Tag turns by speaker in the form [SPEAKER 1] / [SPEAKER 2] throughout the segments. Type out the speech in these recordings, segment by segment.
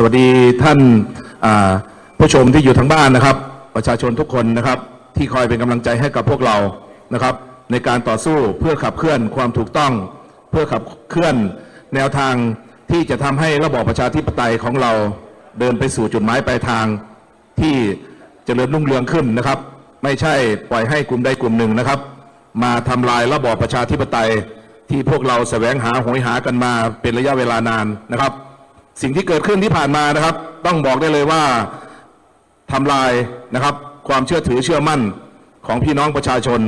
[SPEAKER 1] สวัสดีท่านผู้ชมที่อยู่ทางบ้านนะครับ ประชาชนทุกคนนะครับ ที่คอยเป็นกำลังใจให้กับพวกเรานะครับ ในการต่อสู้เพื่อขับเคลื่อนความถูกต้อง เพื่อขับเคลื่อนแนวทางที่จะทำให้ระบอบประชาธิปไตยของเราเดินไปสู่จุดหมายปลายทางที่เจริญรุ่งเรืองขึ้นนะครับ ไม่ใช่ปล่อยให้กลุ่มใดกลุ่มหนึ่งนะครับ มาทำลายระบอบประชาธิปไตยที่พวกเราแสวงหาโหยหากันมาเป็นระยะเวลานานนะครับ สิ่งที่เกิดขึ้นที่ผ่านมานะครับ ต้องบอกได้เลยว่าทำลายนะครับ ความเชื่อถือเชื่อมั่นของพี่น้องประชาชน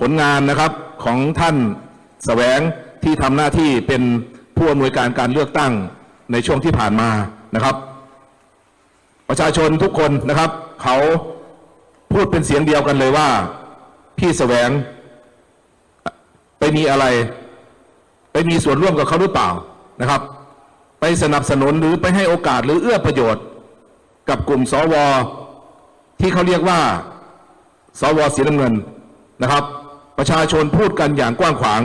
[SPEAKER 1] ผลงานนะครับของท่านแสวงที่ทำหน้าที่เป็นผู้อำนวยการการเลือกตั้งในช่วงที่ผ่านมานะครับ ประชาชนทุกคนนะครับ เขาพูดเป็นเสียงเดียวกันเลยว่า พี่แสวง ไปมีอะไร ไปมีส่วนร่วมกับเขาหรือเปล่านะครับ ไปสนับสนุนหรือไปให้โอกาสหรือเอื้อประโยชน์ กับกลุ่มสวที่เขาเรียกว่าสวสีน้ำเงินนะครับ ประชาชนพูดกันอย่างกว้างขวาง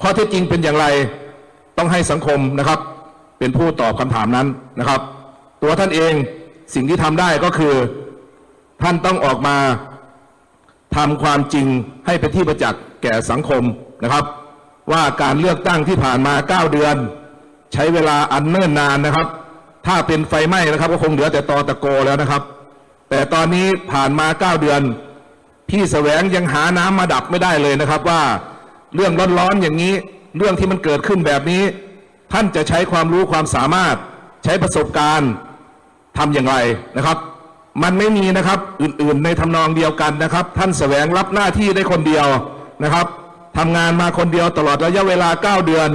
[SPEAKER 1] ข้อเท็จจริงเป็นอย่างไรต้องให้สังคมนะครับ เป็นผู้ตอบคำถามนั้นนะครับ ตัวท่านเองสิ่งที่ทำได้ก็คือ ท่านต้องออกมาทำความจริงให้เป็นที่ประจักษ์แก่สังคมนะครับ ว่าการเลือกตั้งที่ผ่านมา 9 เดือน ใช้เวลาอันเนิ่นนานนะครับ ถ้าเป็นไฟไหม้นะครับ ก็คงเหลือแต่ตอตะโกแล้วนะครับ แต่ตอนนี้ผ่านมา9เดือน พี่แสวงยังหาน้ำมาดับไม่ได้เลยนะครับ ว่าเรื่องร้อนๆอย่างนี้ เรื่องที่มันเกิดขึ้นแบบนี้ ท่านจะใช้ความรู้ความสามารถ ใช้ประสบการณ์ทำอย่างไรนะครับ มันไม่มีนะครับอื่นๆในทำนองเดียวกันนะครับ ท่านแสวงรับหน้าที่ได้คนเดียวนะครับทำงานมาคนเดียวตลอดระยะเวลา 9 เดือน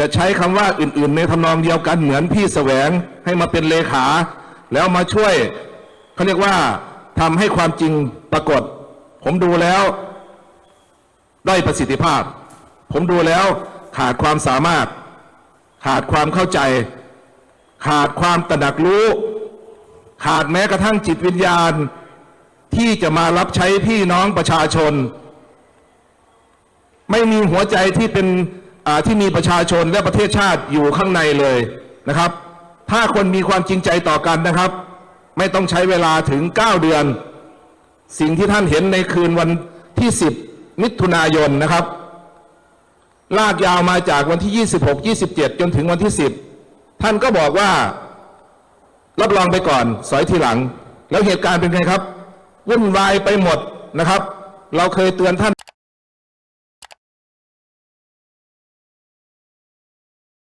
[SPEAKER 1] จะใช้คำว่าอื่น ๆ ในทำนองเดียวกันเหมือนพี่แสวงให้มาเป็นเลขา แล้วมาช่วยเขาเรียกว่าทำให้ความจริงปรากฏ ผมดูแล้วได้ประสิทธิภาพ ผมดูแล้วขาดความสามารถ ขาดความเข้าใจ ขาดความตระหนักรู้ ขาดแม้กระทั่งจิตวิญญาณ ที่จะมารับใช้พี่น้องประชาชน ไม่มีหัวใจที่เป็น ที่มีประชาชนและประเทศชาติอยู่ข้างในเลยนะครับ ถ้าคนมีความจริงใจต่อกันนะครับ ไม่ต้องใช้เวลาถึง 9 เดือน สิ่งที่ท่านเห็นในคืนวันที่ 10 มิถุนายนนะครับ ลากยาวมาจากวันที่ 26 27 จนถึงวันที่ 10 ท่านก็บอกว่ารับรองไปก่อนสอยทีหลัง แล้วเหตุการณ์เป็นไงครับวุ่นวายไปหมดนะครับ เราเคยเตือนท่าน